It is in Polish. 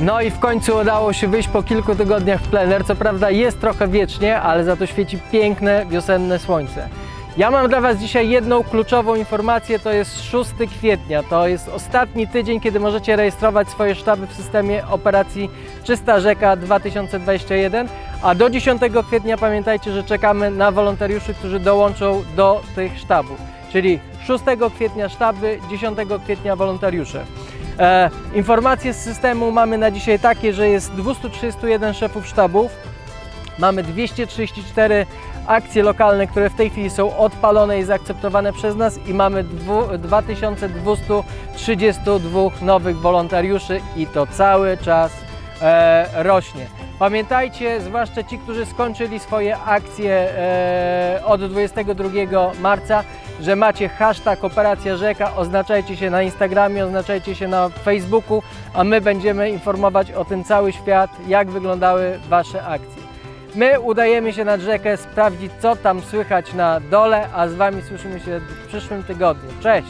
No i w końcu udało się wyjść po kilku tygodniach w plener. Co prawda jest trochę wiecznie, ale za to świeci piękne wiosenne słońce. Ja mam dla Was dzisiaj jedną kluczową informację, to jest 6 kwietnia. To jest ostatni tydzień, kiedy możecie rejestrować swoje sztaby w systemie operacji Czysta Rzeka 2021, a do 10 kwietnia pamiętajcie, że czekamy na wolontariuszy, którzy dołączą do tych sztabów. Czyli 6 kwietnia sztaby, 10 kwietnia wolontariusze. E, informacje z systemu mamy na dzisiaj takie, że jest 231 szefów sztabów, mamy 234 akcje lokalne, które w tej chwili są odpalone i zaakceptowane przez nas i mamy dwu- 2232 nowych wolontariuszy i to cały czas e, rośnie. Pamiętajcie, zwłaszcza ci, którzy skończyli swoje akcje e, od 22 marca, że macie hashtag Operacja Rzeka, oznaczajcie się na Instagramie, oznaczajcie się na Facebooku, a my będziemy informować o tym cały świat, jak wyglądały Wasze akcje. My udajemy się nad rzekę sprawdzić, co tam słychać na dole, a z Wami słyszymy się w przyszłym tygodniu. Cześć!